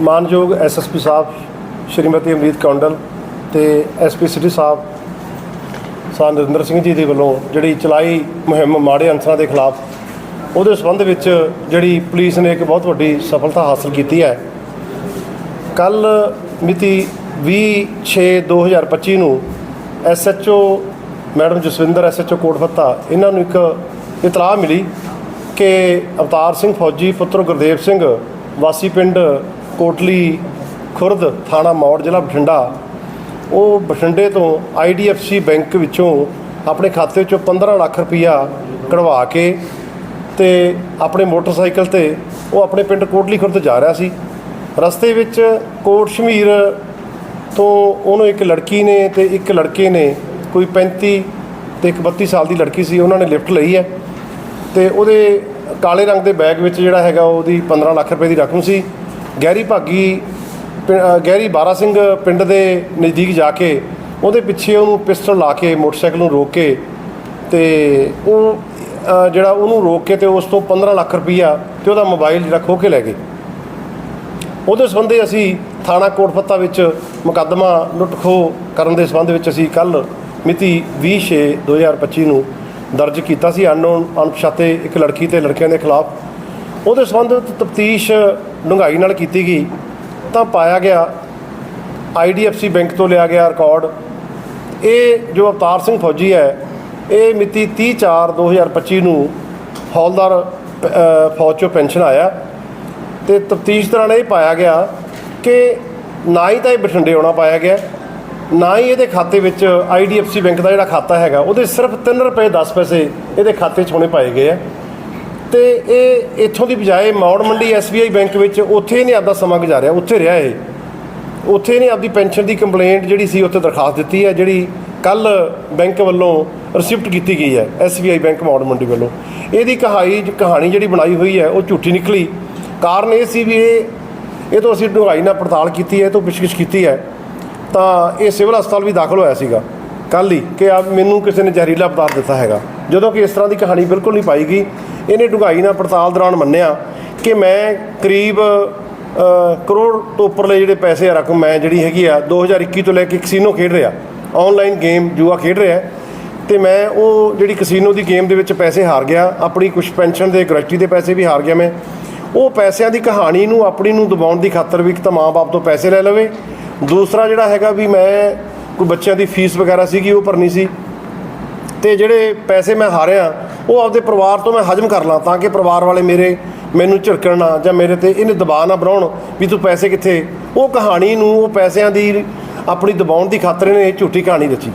ਮਾਨਯੋਗ ਐਸਐਸਪੀ ਸਾਹਿਬ, ਸ਼੍ਰੀਮਤੀ ਅਮਰੀਤ ਕੌਂਡਲ ਤੇ ਐਸਪੀ ਸਿਟੀ ਸਾਹਿਬ, ਸਾ ਨਰਿੰਦਰ ਸਿੰਘ ਜੀ ਦੇ ਵੱਲੋਂ ਜਿਹੜੀ ਚਲਾਈ ਮੁਹਿੰਮ ਮਾੜੇ ਅਨਸਰਾਂ ਦੇ ਖਿਲਾਫ, ਉਹਦੇ ਸੰਬੰਧ ਵਿੱਚ ਜਿਹੜੀ ਪੁਲਿਸ ਨੇ ਇੱਕ ਬਹੁਤ ਵੱਡੀ ਸਫਲਤਾ ਹਾਸਲ ਕੀਤੀ ਹੈ। ਕੱਲ ਮਿਤੀ 20/6/2025 ਨੂੰ SHO madam Jaswinder SHO Kotfatta ਇਹਨਾਂ ਨੂੰ ਇੱਕ ਇਤਲਾਹ ਮਿਲੀ ਕਿ ਅਵਤਾਰ ਸਿੰਘ ਫੌਜੀ ਪੁੱਤਰ ਗੁਰਦੇਵ ਸਿੰਘ ਵਾਸੀ ਪਿੰਡ ਕੋਟਲੀ, ਖੁਰਦ, ਥਾਣਾ ਮੌੜ, ਜ਼ਿਲ੍ਹਾ ਬਠਿੰਡਾ, ਉਹ ਬਠਿੰਡੇ ਤੋਂ ਆਈਡੀਐਫਸੀ ਬੈਂਕ ਵਿੱਚੋਂ ਆਪਣੇ ਖਾਤੇ 'ਚੋਂ 15 ਲੱਖ ਰੁਪਈਆ ਕਢਵਾ ਕੇ ਤੇ ਆਪਣੇ ਮੋਟਰਸਾਈਕਲ ਤੇ ਉਹ ਆਪਣੇ ਪਿੰਡ ਕੋਟਲੀ, ਖੁਰਦ ਜਾ ਰਿਹਾ ਸੀ। ਰਸਤੇ ਵਿੱਚ ਕੋਟ ਸ਼ਮੀਰ ਤੋਂ ਉਹਨੂੰ ਇੱਕ ਲੜਕੀ ਨੇ ਤੇ ਇੱਕ ਲੜਕੇ ਨੇ, ਕੋਈ 35 ਤੇ ਇੱਕ 32 ਸਾਲ ਦੀ ਲੜਕੀ ਸੀ, ਉਹਨਾਂ ਨੇ ਲਿਫਟ ਲਈ ਹੈ ਤੇ ਉਹਦੇ ਕਾਲੇ ਰੰਗ ਦੇ ਬੈਗ ਵਿੱਚ ਜਿਹੜਾ ਹੈਗਾ ਉਹਦੀ 15 ਲੱਖ ਰੁਪਏ ਦੀ ਰਕਮ ਸੀ। ਗਹਿਰੀ ਭਾਗੀ ਪਿੰ- ਗਹਿਰੀ ਬਾਰਾ ਸਿੰਘ ਪਿੰਡ ਦੇ ਨਜ਼ਦੀਕ ਜਾ ਕੇ ਉਹਦੇ ਪਿੱਛੇ ਉਹਨੂੰ ਪਿਸਟਲ ਲਾ ਕੇ ਮੋਟਰਸਾਈਕਲ ਨੂੰ ਰੋਕ ਕੇ ਤੇ ਉਹ ਜਿਹੜਾ ਉਹਨੂੰ ਰੋਕ ਕੇ ਤੇ ਉਸ ਤੋਂ 15 ਲੱਖ ਰੁਪਈਆ ਤੇ ਉਹਦਾ ਮੋਬਾਈਲ ਜਿਹੜਾ ਖੋਹ ਕੇ ਲੈ ਗਏ। ਉਹਦੇ ਸੰਬੰਧੇ ਅਸੀਂ ਥਾਣਾ ਕੋਟਪੱਤਾ ਵਿੱਚ ਮੁਕੱਦਮਾ ਲੁੱਟ-ਖੋਹ ਕਰਨ ਦੇ ਸੰਬੰਧ ਵਿੱਚ ਅਸੀਂ ਕੱਲ ਮਿਤੀ 20/6/2025 ਨੂੰ ਦਰਜ ਕੀਤਾ ਸੀ। ਅਨਨੋਨ, ਅਣਪਛਾਤੇ ਇੱਕ ਲੜਕੀ ਤੇ ਲੜਕਿਆਂ ਦੇ ਖਿਲਾਫ। ਉਹਦੇ ਸੰਬੰਧ ਤਫਤੀਸ਼ ਡੂੰਘਾਈ ਨਾਲ ਕੀਤੀ ਗਈ, ਤਾਂ ਪਾਇਆ ਗਿਆ ਆਈਡੀਐਫਸੀ ਬੈਂਕ ਤੋਂ ਲਿਆ ਗਿਆ ਰਿਕਾਰਡ। ਇਹ ਜੋ ਅਵਤਾਰ ਸਿੰਘ ਫੌਜੀ ਹੈ, ਇਹ ਮਿਤੀ 30/4/2025 ਨੂੰ ਹੌਲਦਾਰ ਫੌਜ ਚੋਂ ਪੈਨਸ਼ਨ ਆਇਆ ਤੇ ਤਫਤੀਸ਼ ਦੌਰਾਨ ਇਹ ਪਾਇਆ ਗਿਆ ਕਿ ਨਾ ਹੀ ਤਾਂ ਇਹ ਬਠਿੰਡੇ ਆਉਣਾ ਪਾਇਆ ਗਿਆ, ਨਾ ਹੀ ਇਹਦੇ ਖਾਤੇ ਵਿੱਚ ਆਈਡੀਐਫਸੀ ਬੈਂਕ ਦਾ ਜਿਹੜਾ ਖਾਤਾ ਹੈਗਾ, ਉਹਦੇ ਸਿਰਫ 3 ਰੁਪਏ 10 ਪੈਸੇ ਇਹਦੇ ਖਾਤੇ 'ਚ ਹੋਣੇ ਪਾਏ ਗਏ ਆ। ਤੇ ਇਹ ਇੱਥੋਂ ਦੀ ਬਜਾਏ ਮੌੜ ਮੰਡੀ ਐਸਬੀਆਈ ਬੈਂਕ ਵਿੱਚ ਉੱਥੇ ਇਹਨੇ ਆਪਦਾ ਸਮਾਂ ਗੁਜ਼ਾਰਿਆ, ਉੱਥੇ ਰਿਹਾ ਇਹ। ਉੱਥੇ ਇਹਨੇ ਆਪਦੀ ਪੈਨਸ਼ਨ ਦੀ ਕੰਪਲੇਂਟ ਜਿਹੜੀ ਸੀ ਉੱਥੇ ਦਰਖਾਸਤ ਦਿੱਤੀ ਹੈ, ਜਿਹੜੀ ਕੱਲ ਬੈਂਕ ਵੱਲੋਂ ਰਿਸਿਪਟ ਕੀਤੀ ਗਈ ਹੈ ਐਸਬੀਆਈ ਬੈਂਕ ਮੌੜ ਮੰਡੀ ਵੱਲੋਂ। ਇਹਦੀ ਕਹਾਣੀ ਕਹਾਣੀ ਜਿਹੜੀ ਬਣਾਈ ਹੋਈ ਹੈ, ਉਹ ਝੂਠੀ ਨਿਕਲੀ। ਕਾਰਨ ਇਹ ਸੀ ਵੀ ਇਹ ਇਹ ਤੋਂ ਅਸੀਂ ਡੂੰਘਾਈ ਨਾਲ ਪੜਤਾਲ ਕੀਤੀ ਹੈ, ਇਹ ਤੋਂ ਪੁੱਛਗਿੱਛ ਕੀਤੀ ਹੈ। ਤਾਂ ਇਹ ਸਿਵਲ ਹਸਪਤਾਲ ਵੀ ਦਾਖਲ ਹੋਇਆ ਸੀਗਾ। ਕੱਲ ਹੀ ਕਿ ਆ ਮੈਨੂੰ ਕਿਸੇ ਨੇ ਜ਼ਹਿਰੀਲਾ ਪਦਾਰਥ ਦਿੱਤਾ ਹੈਗਾ। ਜਦੋਂ ਕਿ ਇਸ ਤਰ੍ਹਾਂ ਦੀ ਕਹਾਣੀ ਬਿਲਕੁਲ ਨਹੀਂ ਪਾਈ ਗਈ। ਇਹਨੇ ਡੂੰਘਾਈ ਨਾਲ ਪੜਤਾਲ ਦੌਰਾਨ ਮੰਨਿਆ ਕਿ ਮੈਂ ਕਰੀਬ ਕਰੋੜ ਤੋਂ ਉੱਪਰਲੇ ਜਿਹੜੇ ਪੈਸੇ ਆ ਰਕਮ ਮੈਂ ਜਿਹੜੀ ਹੈਗੀ ਆ 2021 ਤੋਂ ਲੈ ਕੇ ਕਸੀਨੋ ਖੇਡ ਰਿਹਾ। ਆਨਲਾਈਨ ਗੇਮ ਜੂਆ ਖੇਡ ਰਿਹਾ। ਤੇ ਮੈਂ ਉਹ ਜਿਹੜੀ ਕਸੀਨੋ ਦੀ ਗੇਮ ਦੇ ਵਿੱਚ ਪੈਸੇ ਹਾਰ ਗਿਆ। ਆਪਣੀ ਕੁਝ ਪੈਨਸ਼ਨ ਦੇ ਗ੍ਰੈਚੁਟੀ ਦੇ ਪੈਸੇ ਵੀ ਹਾਰ ਗਿਆ ਮੈਂ। ਉਹ ਪੈਸਿਆਂ ਦੀ ਕਹਾਣੀ ਨੂੰ, ਆਪਣੀ ਨੂੰ ਦਬਾਉਣ ਦੀ ਖਾਤਰ ਵੀ ਇੱਕ ਤਾਂ ਮਾਂ-ਬਾਪ ਤੋਂ ਪੈਸੇ ਲੈ ਲਵੇ। ਦੂਸਰਾ ਜਿਹੜਾ ਹੈਗਾ ਵੀ ਮੈਂ ਕੋਈ ਬੱਚਿਆਂ ਦੀ ਫੀਸ ਵਗੈਰਾ ਸੀਗੀ, ਉਹ ਭਰਨੀ ਸੀ। ਤੇ ਜਿਹੜੇ ਪੈਸੇ ਮੈਂ ਹਾਰਿਆ ਉਹ ਆਪਦੇ ਪਰਿਵਾਰ ਤੋਂ ਮੈਂ ਹਜਮ ਕਰ ਲਾਂ ਤਾਂ ਕਿ ਪਰਿਵਾਰ ਵਾਲੇ ਮੇਰੇ ਮੈਨੂੰ ਝਿੜਕਣ ਨਾ ਜਾਂ ਮੇਰੇ ਤੇ ਇਹਨੇ ਦਬਾਅ ਨਾ ਬਣਾਉਣ ਵੀ ਤੂੰ ਪੈਸੇ ਕਿੱਥੇ? ਉਹ ਕਹਾਣੀ ਨੂੰ, ਉਹ ਪੈਸਿਆਂ ਦੀ ਆਪਣੀ ਦਬਾਉਣ ਦੀ ਖਾਤਰ ਨੇ ਇਹ ਝੂਠੀ ਕਹਾਣੀ ਰਚੀ